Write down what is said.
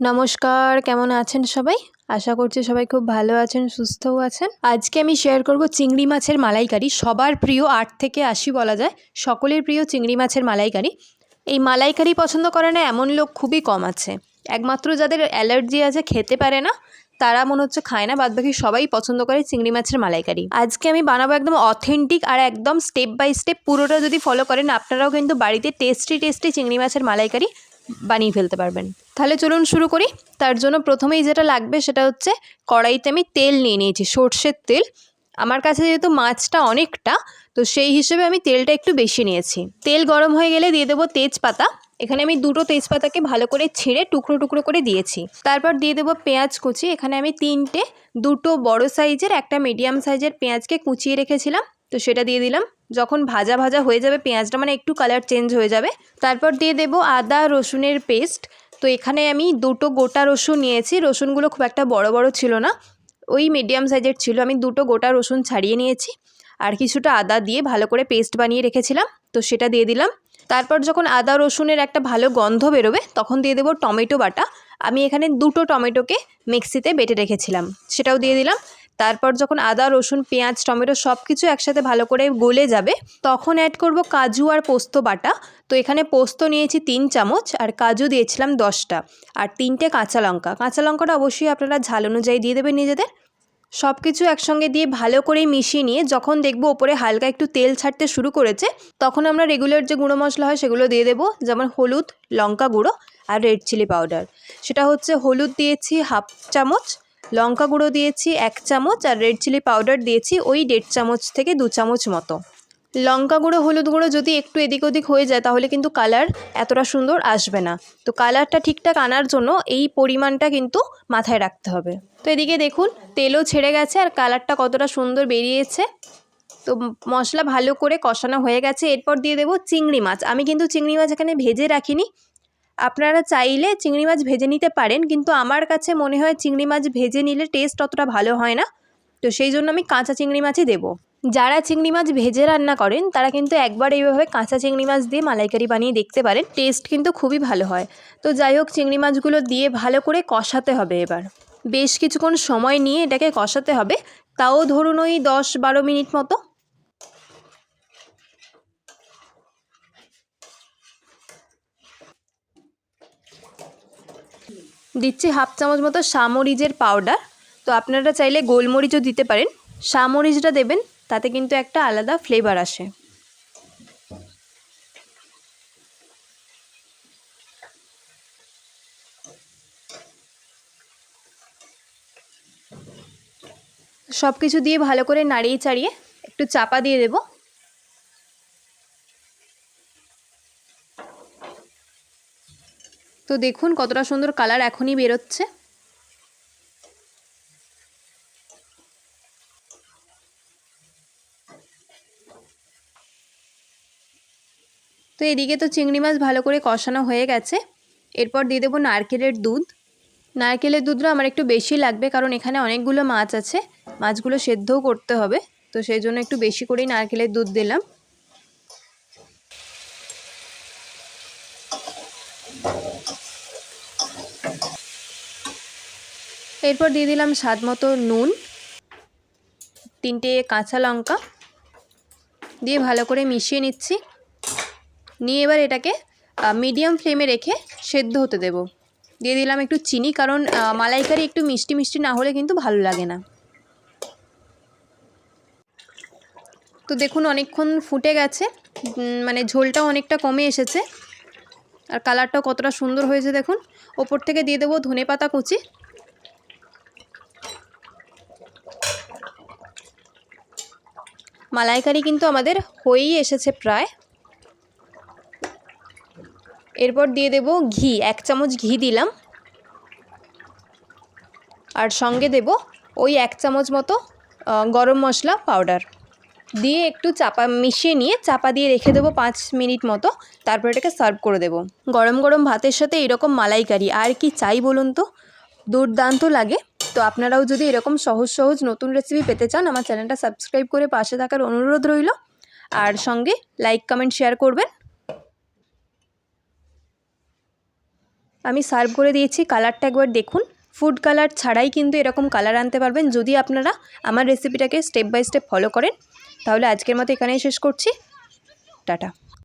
নমস্কার, কেমন আছেন সবাই? আশা করছি সবাই খুব ভালো আছেন, সুস্থও আছেন। আজকে আমি শেয়ার করব চিংড়ি মাছের মালাইকারি। সবার প্রিয় আট থেকে আশি বলা যায়। সকলের প্রিয় চিংড়ি মাছের মালাইকারি। এই মালাইকারি পছন্দ করে না এমন লোক খুবই কম আছে। একমাত্র যাদের অ্যালার্জি আছে, খেতে পারে না, তারা মনে হচ্ছে খায় না। বাদবাকি সবাই পছন্দ করে চিংড়ি মাছের মালাইকারি। আজকে আমি বানাবো একদম অথেন্টিক আর একদম স্টেপ বাই স্টেপ পুরোটা যদি ফলো করেন, আপনারাও কিন্তু বাড়িতে টেস্টি টেস্টি চিংড়ি মাছের মালাইকারি বানিয়ে ফেলতে পারবেন। তাহলে চলুন শুরু করি। তার জন্য প্রথমেই যেটা লাগবে সেটা হচ্ছে কড়াইতে আমি তেল নিয়ে নিয়েছি, সর্ষের তেল। আমার কাছে যেহেতু মাছটা অনেকটা, তো সেই হিসেবে আমি তেলটা একটু বেশি নিয়েছি। তেল গরম হয়ে গেলে দিয়ে দেবো তেজপাতা। এখানে আমি দুটো তেজপাতাকে ভালো করে ছিঁড়ে টুকরো টুকরো করে দিয়েছি। তারপর দিয়ে দেবো পেঁয়াজ কুচি। এখানে আমি তিনটে, দুটো বড় সাইজের, একটা মিডিয়াম সাইজের পেঁয়াজকে কুচিয়ে রেখেছিলাম। তো সেটা দিয়ে দিলাম। যখন ভাজা ভাজা হয়ে যাবে, পেঁয়াজটা মানে একটু কালার চেঞ্জ হয়ে যাবে, তারপর দিয়ে দেবো আদা রসুনের পেস্ট তো এখানে আমি দুটো গোটা রসুন নিয়েছি, রসুনগুলো খুব একটা বড় বড় ছিল না, ওই মিডিয়াম সাইজের ছিল। আমি দুটো গোটা রসুন ছাড়িয়ে নিয়েছি, আর কিছুটা আদা দিয়ে ভালো করে পেস্ট বানিয়ে রেখেছিলাম, তো সেটা দিয়ে দিলাম। তারপর যখন আদা রসুনের একটা ভালো গন্ধ বেরোবে, তখন দিয়ে দেবো টমেটো বাটা। আমি এখানে দুটো টমেটোকে মিক্সিতে বেটে রেখেছিলাম, সেটাও দিয়ে দিলাম। তারপর যখন আদা, রসুন, পেঁয়াজ, টমেটো সব কিছু একসাথে ভালো করে গলে যাবে, তখন অ্যাড করব কাজু আর পোস্ত বাটা। তো এখানে পোস্ত নিয়েছি তিন চামচ আর কাজু দিয়েছিলাম দশটা। আর তিনটে কাঁচা লঙ্কা। কাঁচা লঙ্কাটা অবশ্যই আপনারা ঝাল অনুযায়ী দিয়ে দেবেন নিজেদের। সব কিছু একসঙ্গে দিয়ে ভালো করে মিশিয়ে নিয়ে যখন দেখব ওপরে হালকা একটু তেল ছাড়তে শুরু করেছে, তখন আমরা রেগুলার যে গুঁড়ো মশলা হয় সেগুলো দিয়ে দেবো, যেমন হলুদ, লঙ্কা গুঁড়ো আর রেড চিলি পাউডার সেটা হচ্ছে হলুদ দিয়েছি হাফ চামচ লঙ্কা গুঁড়ো দিয়েছি এক চামচ আর রেড চিলি পাউডার দিয়েছি ওই দেড় চামচ থেকে দু চামচ মতো। লঙ্কা গুঁড়ো, হলুদ গুঁড়ো যদি একটু এদিক ওদিক হয়ে যায় তাহলে কিন্তু কালার এতটা সুন্দর আসবে না। তো কালারটা ঠিকঠাক আনার জন্য এই পরিমাণটা কিন্তু মাথায় রাখতে হবে। তো এদিকে দেখুন, তেলও ছেড়ে গেছে আর কালারটা কতটা সুন্দর বেরিয়েছে। তো মশলা ভালো করে কষানো হয়ে গেছে। এরপর দিয়ে দেবো চিংড়ি মাছ। আমি কিন্তু চিংড়ি মাছ এখানে ভেজে রাখিনি। আপনারা চাইলে চিংড়ি মাছ ভেজে নিতে পারেন, কিন্তু আমার কাছে মনে হয় চিংড়ি মাছ ভেজে নিলে টেস্ট অতটা ভালো হয় না। তো সেই জন্য আমি কাঁচা চিংড়ি মাছই দেবো। যারা চিংড়ি মাছ ভেজে রান্না করেন, তারা কিন্তু একবার এইভাবে কাঁচা চিংড়ি মাছ দিয়ে মালাইকারি বানিয়ে দেখতে পারেন টেস্ট কিন্তু খুবই ভালো হয়। তো যাই হোক, চিংড়ি মাছগুলো দিয়ে ভালো করে কষাতে হবে এবার। বেশ কিছুক্ষণ সময় নিয়ে এটাকে কষাতে হবে। তাও ধরুন ওই দশ বারো মিনিট মতো। দিচ্ছি হাফ চামচ মতো সামরিচের পাউডার তো আপনারা চাইলে গোলমরিচও দিতে পারেন। সামরিচটা দেবেন, তাতে কিন্তু একটা আলাদা ফ্লেভার আসে। সব কিছু দিয়ে ভালো করে নাড়িয়ে চাড়িয়ে একটু চাপা দিয়ে দেব। তো দেখুন কতটা সুন্দর কালার এখনই বেরোচ্ছে। তো এদিকে তো চিংড়ি মাছ ভালো করে কষানো হয়ে গেছে। এরপর দিয়ে দেবো নারকেলের দুধ। নারকেলের দুধটা আমার একটু বেশি লাগবে কারণ এখানে অনেকগুলো মাছ আছে। মাছগুলো সেদ্ধও করতে হবে। তো সেই জন্য একটু বেশি করেই নারকেলের দুধ দিলাম। এরপর দিয়ে দিলাম স্বাদ মতো নুন, তিনটে কাঁচা লঙ্কা দিয়ে ভালো করে মিশিয়ে নিচ্ছি। নিয়ে এবার এটাকে মিডিয়াম ফ্লেমে রেখে সেদ্ধ হতে দেব। দিয়ে দিলাম একটু চিনি, কারণ মালাইকারি একটু মিষ্টি মিষ্টি না হলে কিন্তু ভালো লাগে না। তো দেখুন অনেকক্ষণ ফুটে গেছে মানে ঝোলটাও অনেকটা কমে এসেছে। আর কালারটাও কতটা সুন্দর হয়েছে দেখুন। ওপর থেকে দিয়ে দেবো ধনে পাতা কুচি। মালাইকারি কিন্তু আমাদের হয়েই এসেছে প্রায়। এরপর দিয়ে দেব ঘি, এক চামচ ঘি দিলাম। আর সঙ্গে দেব ওই এক চামচ মতো গরম মশলা পাউডার। দিয়ে একটু চাপা, মিশিয়ে নিয়ে চাপা দিয়ে রেখে দেবো পাঁচ মিনিট মতো। তারপর এটাকে সার্ভ করে দেবো। গরম গরম ভাতের সাথে এরকম মালাইকারি, আর কি চাই বলুন তো? দুর্দান্ত লাগে। তো আপনারাও যদি এরকম সহজ সহজ নতুন রেসিপি পেতে চান, আমার চ্যানেলটা সাবস্ক্রাইব করে পাশে থাকার অনুরোধ রইল। আর সঙ্গে লাইক কমেন্ট শেয়ার করবেন। আমি সার্ভ করে দিয়েছি কালারটা একবার দেখুন। ফুড কালার ছাড়াই কিন্তু এরকম কালার আনতে পারবেন যদি আপনারা আমার রেসিপিটাকে স্টেপ বাই স্টেপ ফলো করেন। তাহলে আজকের মতো এখানেই শেষ করছি। টাটা।